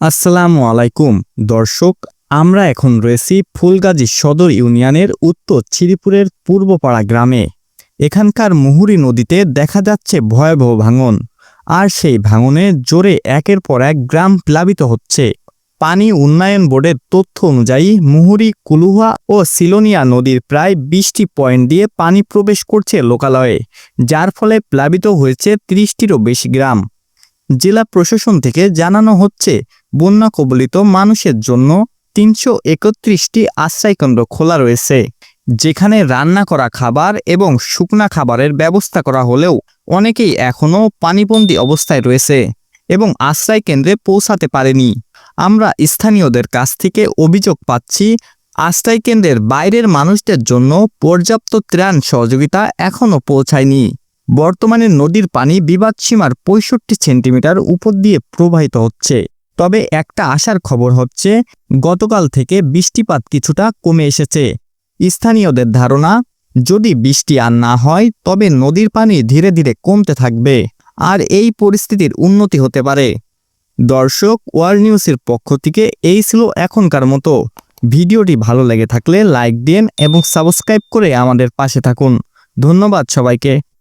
আসসালামু আলাইকুম। দর্শক, আমরা এখন রয়েছি ফুলগাজী সদর ইউনিয়নের উত্তর চিরিপুরের পূর্বপাড়া গ্রামে। এখানকার মুহুরী নদীতে দেখা যাচ্ছে ভয়াবহ ভাঙন। আর সেই ভাঙনে জোরে একের পর এক গ্রাম প্লাবিত হচ্ছে। পানি উন্নয়ন বোর্ডের তথ্য অনুযায়ী মুহুরী, কুলুহা ও সিলোনিয়া নদীর প্রায় বিশটি পয়েন্ট দিয়ে পানি প্রবেশ করছে লোকালয়ে, যার ফলে প্লাবিত হয়েছে ত্রিশটিরও বেশি গ্রাম। জেলা প্রশাসন থেকে জানানো হচ্ছে, বন্যা কবলিত মানুষের জন্য তিনশো একত্রিশটি আশ্রয়কেন্দ্র খোলা রয়েছে, যেখানে রান্না করা খাবার এবং শুকনা খাবারের ব্যবস্থা করা হলেও অনেকেই এখনও পানিবন্দী অবস্থায় রয়েছে এবং আশ্রয় কেন্দ্রে পৌঁছাতে পারেনি। আমরা স্থানীয়দের কাছ থেকে অভিযোগ পাচ্ছি আশ্রয় কেন্দ্রের বাইরের মানুষদের জন্য পর্যাপ্ত ত্রাণ সহযোগিতা এখনও পৌঁছায়নি। বর্তমানে নদীর পানি বিবাদসীমার পঁয়ষট্টি সেন্টিমিটার উপর দিয়ে প্রবাহিত হচ্ছে। তবে একটা আশার খবর হচ্ছে, গতকাল থেকে বৃষ্টিপাত কিছুটা কমে এসেছে। স্থানীয়দের ধারণা, যদি বৃষ্টি আর না হয়, তবে নদীর পানি ধীরে ধীরে কমতে থাকবে, আর এই পরিস্থিতির উন্নতি হতে পারে। দর্শক ওয়ার্ল্ড নিউজের পক্ষ থেকে এই ছিল এখনকার মতো। ভিডিওটি ভালো লেগে থাকলে লাইক দিন এবং সাবস্ক্রাইব করে আমাদের পাশে থাকুন। ধন্যবাদ সবাইকে।